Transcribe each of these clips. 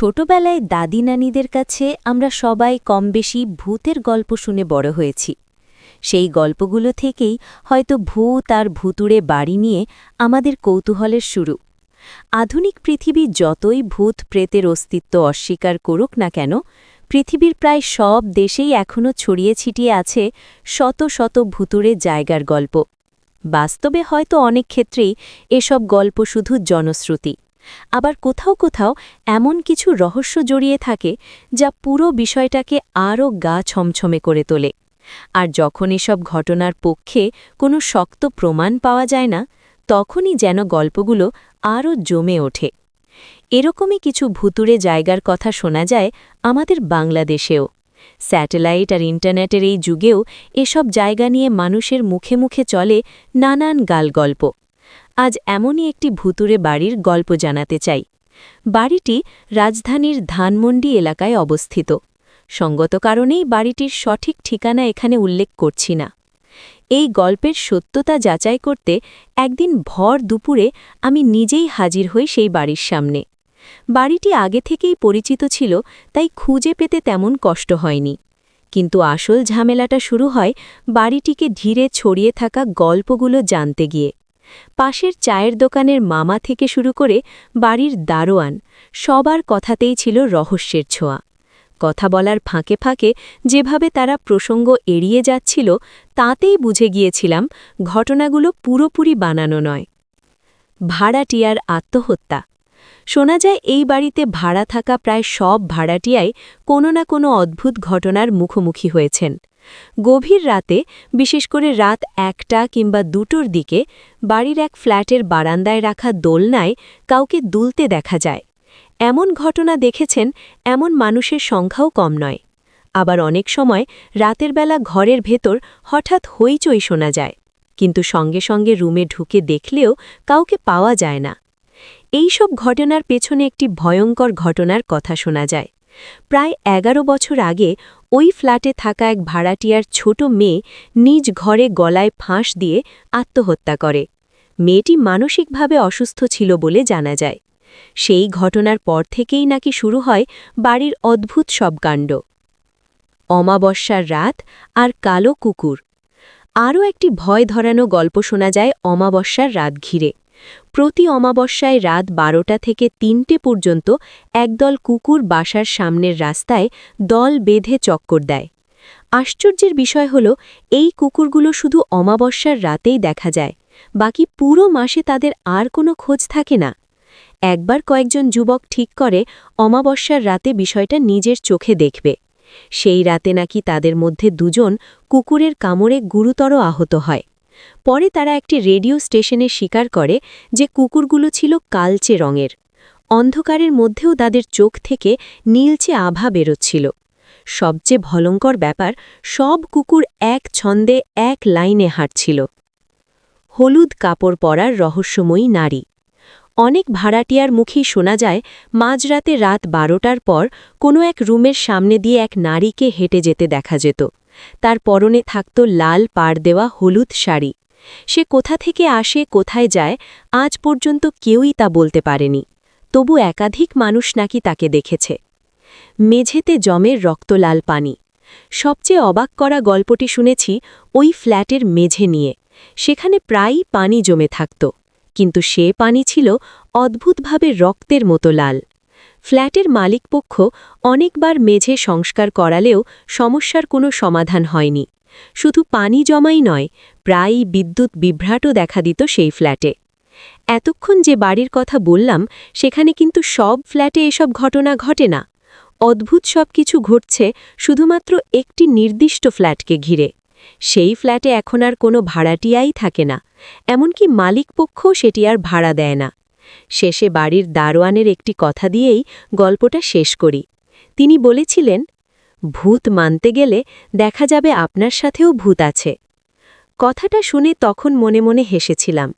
ছোটবেলায় দাদি নানিদের কাছে আমরা সবাই কমবেশি ভূতের গল্প শুনে বড় হয়েছি। সেই গল্পগুলো থেকেই হয়তো ভূত আর ভুতুড়ে বাড়ি নিয়ে আমাদের কৌতূহলের শুরু। আধুনিক পৃথিবী যতই ভূত প্রেতের অস্তিত্ব অস্বীকার করুক না কেন, পৃথিবীর প্রায় সব দেশেই এখনও ছড়িয়ে ছিটিয়ে আছে শত শত ভুতুড়ে জায়গার গল্প। বাস্তবে হয়তো অনেক ক্ষেত্রেই এসব গল্প শুধু জনশ্রুতি। আবার কোথাও কোথাও এমন কিছু রহস্য জড়িয়ে থাকে যা পুরো বিষয়টাকে আরও গা ছমছমে করে তোলে। আর যখন এসব ঘটনার পক্ষে কোনো শক্ত প্রমাণ পাওয়া যায় না, তখনই যেন গল্পগুলো আরও জমে ওঠে। এরকমই কিছু ভুতুরে জায়গার কথা শোনা যায় আমাদের বাংলাদেশেও। স্যাটেলাইট আর ইন্টারনেটের এই যুগেও এসব জায়গা নিয়ে মানুষের মুখে মুখে চলে নানান গালগল্প। আজ এমনই একটি ভুতুরে বাড়ির গল্প জানাতে চাই। বাড়িটি রাজধানীর ধানমন্ডি এলাকায় অবস্থিত। সঙ্গত কারণেই বাড়িটির সঠিক ঠিকানা এখানে উল্লেখ করছি না। এই গল্পের সত্যতা যাচাই করতে একদিন ভর দুপুরে আমি নিজেই হাজির হই সেই বাড়ির সামনে। বাড়িটি আগে থেকেই পরিচিত ছিল, তাই খুঁজে পেতে তেমন কষ্ট হয়নি। কিন্তু আসল ঝামেলাটা শুরু হয় বাড়িটিকে ধীরে ছড়িয়ে থাকা গল্পগুলো জানতে গিয়ে। পাশের চায়ের দোকানের মামা থেকে শুরু করে বাড়ির দারোয়ান, সবার কথাতেই ছিল রহস্যের ছোঁয়া। কথা বলার ফাঁকে ফাঁকে যেভাবে তারা প্রসঙ্গ এড়িয়ে যাচ্ছিল, তাতেই বুঝে গিয়েছিলাম ঘটনাগুলো পুরোপুরি বানানো নয়। ভাড়াটিয়ার আত্মহত্যা। শোনা যায় এই বাড়িতে ভাড়া থাকা প্রায় সব ভাড়াটিয়াই কোনো না কোনো অদ্ভুত ঘটনার মুখোমুখি হয়েছেন। গভীর রাতে, বিশেষ করে রাত একটা কিংবা দুটোর দিকে, বাড়ির এক ফ্ল্যাটের বারান্দায় রাখা দোলনায় কাউকে দুলতে দেখা যায়। এমন ঘটনা দেখেছেন এমন মানুষের সংখ্যাও কম নয়। আবার অনেক সময় রাতের বেলা ঘরের ভেতর হঠাৎ হইচই শোনা যায়, কিন্তু সঙ্গে সঙ্গে রুমে ঢুকে দেখলেও কাউকে পাওয়া যায় না। এই সব ঘটনার পেছনে একটি ভয়ঙ্কর ঘটনার কথা শোনা যায়। প্রায় এগারো বছর আগে ওই ফ্ল্যাটে থাকা এক ভাড়াটিয়ার ছোট মেয়ে নিজ ঘরে গলায় ফাঁস দিয়ে আত্মহত্যা করে। মেয়েটি মানসিকভাবে অসুস্থ ছিল বলে জানা যায়। সেই ঘটনার পর থেকেই নাকি শুরু হয় বাড়ির অদ্ভুত সব কাণ্ড। অমাবস্যার রাত আর কালো কুকুর। আরও একটি ভয় ধরানো গল্প শোনা যায় অমাবস্যার রাত ঘিরে। প্রতি অমাবস্যায় রাত বারোটা থেকে তিনটে পর্যন্ত একদল কুকুর বাসার সামনের রাস্তায় দল বেঁধে চক্কর দেয়। আশ্চর্যের বিষয় হল, এই কুকুরগুলো শুধু অমাবস্যার রাতেই দেখা যায়, বাকি পুরো মাসে তাদের আর কোনো খোঁজ থাকে না। একবার কয়েকজন যুবক ঠিক করে অমাবস্যার রাতে বিষয়টা নিজের চোখে দেখবে। সেই রাতে নাকি তাদের মধ্যে দুজন কুকুরের কামড়ে গুরুতর আহত হয়। পরে তারা একটি রেডিও স্টেশনে স্বীকার করে যে কুকুরগুলো ছিল কালচে রঙের। অন্ধকারের মধ্যেও তাদের চোখ থেকে নীলচে আভা বেরোচ্ছিল। সবচেয়ে ভলঙ্কর ব্যাপার, সব কুকুর এক ছন্দে এক লাইনে হাঁটছিল। হলুদ কাপড় পরার রহস্যময়ী নারী। অনেক ভাড়াটিয়ার মুখেই শোনা যায়, মাঝরাতে রাত বারোটার পর কোনো এক রুমের সামনে দিয়ে এক নারীকে হেঁটে যেতে দেখা যেত। তার পরনে থাকত লাল পাড় দেওয়া হলুদ শাড়ি। সে কোথা থেকে আসে, কোথায় যায়, আজ পর্যন্ত কেউই তা বলতে পারেনি। তবু একাধিক মানুষ নাকি তাকে দেখেছে। মেঝেতে জমের রক্তলাল পানি। সবচেয়ে অবাক করা গল্পটি শুনেছি ওই ফ্ল্যাটের মেঝে নিয়ে। সেখানে প্রায়ই পানি জমে থাকত, কিন্তু সে পানি ছিল অদ্ভুতভাবে রক্তের মতো লাল। ফ্ল্যাটের মালিকপক্ষ অনেকবার মেঝে সংস্কার করালেও সমস্যার কোনো সমাধান হয়নি। শুধু পানি জমাই নয়, প্রায়ই বিদ্যুৎ বিভ্রাটও দেখা দিত সেই ফ্ল্যাটে। এতক্ষণ যে বাড়ির কথা বললাম, সেখানে কিন্তু সব ফ্ল্যাটে এসব ঘটনা ঘটে না। অদ্ভুত সব কিছু ঘটছে শুধুমাত্র একটি নির্দিষ্ট ফ্ল্যাটকে ঘিরে। সেই ফ্ল্যাটে এখন আর কোনো ভাড়াটিয়াই থাকে না, এমনকি মালিকপক্ষও সেটি আর ভাড়া দেয় না। শেষে বাড়ির দারোয়ানের একটি কথা দিয়েই গল্পটা শেষ করি। তিনি বলেছিলেন, ভূত মানতে গেলে দেখা যাবে আপনার সাথেও ভূত আছে। কথাটা শুনে তখন মনে মনে হেসেছিলাম,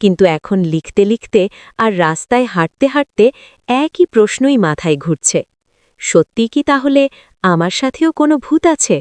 কিন্তু এখন লিখতে লিখতে আর রাস্তায় হাঁটতে হাঁটতে একই প্রশ্নই মাথায় ঘুরছে। সত্যি কি তাহলে আমার সাথেও কোনো ভূত আছে?